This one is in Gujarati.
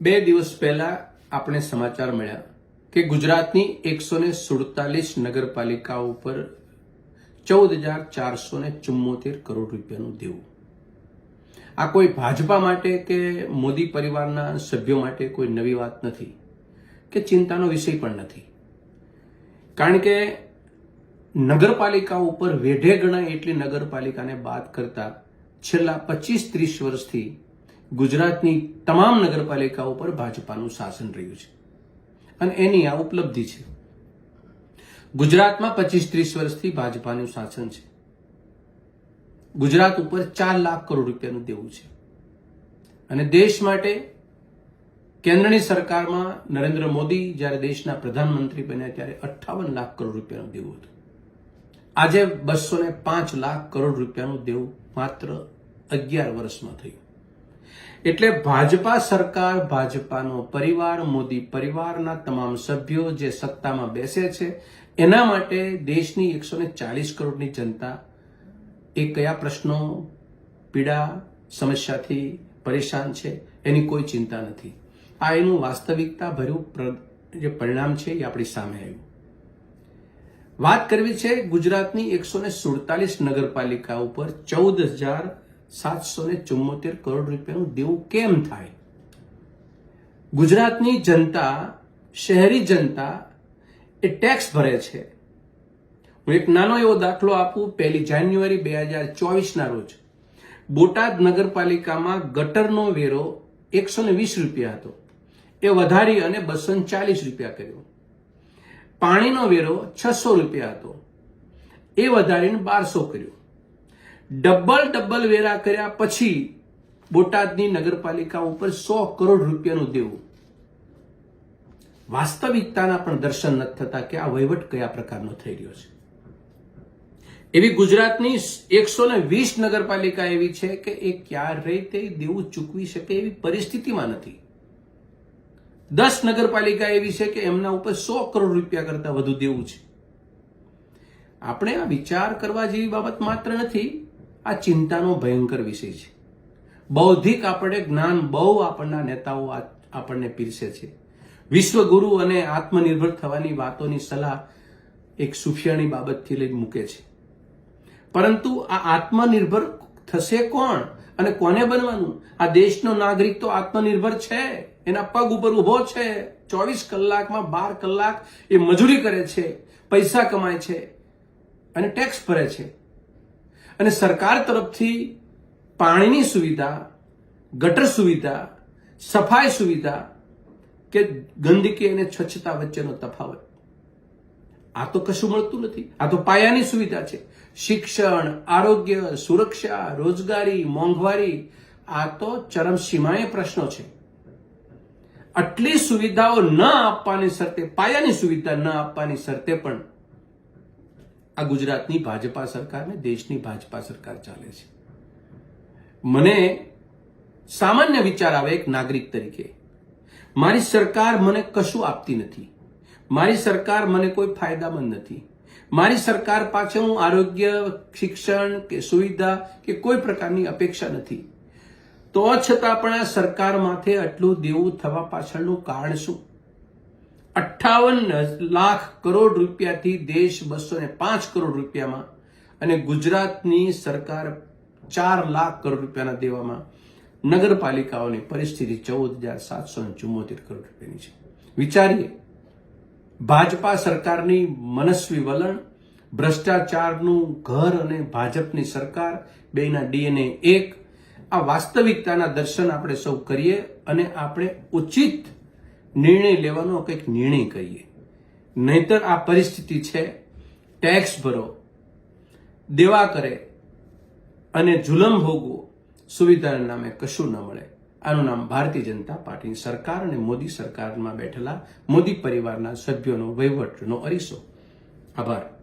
બે દિવસ પહેલા આપણે સમાચાર મળ્યા કે ગુજરાતની એકસો ને સુડતાલીસ નગરપાલિકા ઉપર ચૌદ હજાર ચારસો ને ચુમ્મોતેર કરોડ રૂપિયાનું દેવું. આ કોઈ ભાજપા માટે કે મોદી પરિવારના સભ્યો માટે કોઈ નવી વાત નથી કે ચિંતાનો વિષય પણ નથી. કારણ કે નગરપાલિકા ઉપર વેઢે ગણાય એટલી નગરપાલિકાને બાદ કરતા છેલ્લા પચીસ ત્રીસ વર્ષથી ગુજરાતની તમામ નગરપાલિકાઓ પર ભાજપાનું શાસન રહ્યું છે. અને એની આ ઉપલબ્ધિ છે. ગુજરાતમાં પચીસ ત્રીસ વર્ષથી ભાજપાનું શાસન છે. ગુજરાત ઉપર ચાર લાખ કરોડ રૂપિયાનું દેવું છે. અને દેશ માટે કેન્દ્રની સરકારમાં નરેન્દ્ર મોદી જ્યારે દેશના પ્રધાનમંત્રી બન્યા ત્યારે અઠ્ઠાવન લાખ કરોડ રૂપિયાનું દેવું હતું. આજે બસો પાંચ લાખ કરોડ રૂપિયાનું દેવું માત્ર અગિયાર વર્ષમાં થયું. એટલે ભાજપા સરકાર, ભાજપાનો પરિવાર, મોદી પરિવારના તમામ સભ્યો જે સત્તામાં બેસે છે, એના માટે દેશની એકસો ચાલીસ કરોડની જનતા એ કયા પ્રશ્નો, પીડા, સમસ્યાથી પરેશાન છે, એની કોઈ ચિંતા નથી. આ એનું વાસ્તવિકતા ભર્યું જે પરિણામ છે એ આપણી સામે આવ્યું. વાત કરવી છે ગુજરાતની એકસો ને સુડતાલીસ નગરપાલિકા ઉપર ચૌદ હજાર સાતસો ને ચુમ્મોતેર કરોડ રૂપિયાનું દેવું કેમ થાય? ગુજરાતની જનતા, શહેરી જનતા એ ટેક્સ ભરે છે. હું એક નાનો એવો દાખલો આપું. પહેલી જાન્યુઆરી બે હજાર ચોવીસના રોજ બોટાદ નગરપાલિકામાં ગટરનો વેરો એકસો ને વીસ રૂપિયા હતો. એ વધારી અને બસો ચાલીસ રૂપિયા કર્યો. પાણીનો વેરો છસો રૂપિયા હતો. એ વધારીને બારસો કર્યો. ડબલ ડબલ વેરા કર્યા પછી બોટાદની નગરપાલિકા ઉપર સો કરોડ રૂપિયાનું દેવું. વાસ્તવિકતાના પણ દર્શન નથી થતા કે આ વહીવટ કયા પ્રકારનો થઈ રહ્યો છે. એવી ગુજરાતની એકસો ને વીસ નગરપાલિકા એવી છે કે એ ક્યારેય તે દેવું ચૂકવી શકે એવી પરિસ્થિતિમાં નથી. દસ નગરપાલિકા એવી છે કે એમના ઉપર સો કરોડ રૂપિયા કરતા વધુ દેવું છે. આપણે આ વિચાર કરવા જેવી બાબત માત્ર નથી આ ચિંતાનો ભયંકર વિષય છે. બૌદ્ધિક આપણે જ્ઞાન બહુ આપણના નેતાઓ આપણને પીરસે છે. વિશ્વગુરુ અને આત્મનિર્ભર થવાની વાતોની સલાહ એક સુફિયાની બાબતથી લઈ મૂકે છે. પરંતુ આ આત્મનિર્ભર થશે કોણ અને કોને બનવાનું? આ દેશનો નાગરિક તો આત્મનિર્ભર છે. એના પગ ઉપર ઊભો છે. ચોવીસ કલાકમાં બાર કલાક એ મજૂરી કરે છે. પૈસા કમાય છે. અને ટેક્સ ભરે છે. અને સરકાર તરફથી પાણીની સુવિધા, ગટર સુવિધા, સફાઈ સુવિધા કે ગંદકી અને સ્વચ્છતા વચ્ચેનો તફાવત. આ તો કશું મળતું નથી. આ તો પાયાની સુવિધા છે. શિક્ષણ, આરોગ્ય, સુરક્ષા, રોજગારી, મોંઘવારી, આ તો ચરમસીમાએ પ્રશ્નો છે. આટલી સુવિધાઓ ન આપવાની શરતે, પાયાની સુવિધા ન આપવાની શરતે પણ આ ગુજરાતની ભાજપા સરકાર ને દેશની ભાજપા સરકાર ચાલે છે. મને સામાન્ય વિચાર આવે એક નાગરિક તરીકે. મારી સરકાર મને કશું આપતી નથી. મારી સરકાર મને કોઈ ફાયદામંદ નથી. મારી સરકાર પાછળ હું આરોગ્ય, શિક્ષણ કે સુવિધા કે કોઈ પ્રકારની અપેક્ષા નથી. તો છતાં પણ આ સરકાર માથે આટલું દેવું થવા પાછળનું કારણ શું? અઠ્ઠાવન લાખ કરોડ રૂપિયાથી દેશ બસો ને પાંચ કરોડ રૂપિયામાં અને ગુજરાતની સરકાર ચાર લાખ કરોડ રૂપિયાના દેવામાં નગરપાલિકાઓની પરિસ્થિતિ ચૌદ હજાર સાતસો ચુમ્મોતેર કરોડ રૂપિયાની છે. વિચારીએ, ભાજપા સરકારની મનસ્વી વલણ, ભ્રષ્ટાચારનું ઘર અને ભાજપની સરકાર, બેના ડીએનએ એક, આ વાસ્તવિકતાના દર્શન આપણે સૌ કરીએ અને આપણે ઉચિત નિર્ણય લેવાનો કંઈક નિર્ણય કરીએ નહીતર આ પરિસ્થિતિ છે ટેક્સ ભરો, દેવા કરે અને જુલમ ભોગવો, સુવિધાના નામે કશું ન મળે. આનું નામ ભારતીય જનતા પાર્ટીની સરકાર અને મોદી સરકારમાં બેઠેલા મોદી પરિવારના સભ્યોનો વહીવટનો અરીસો. આભાર.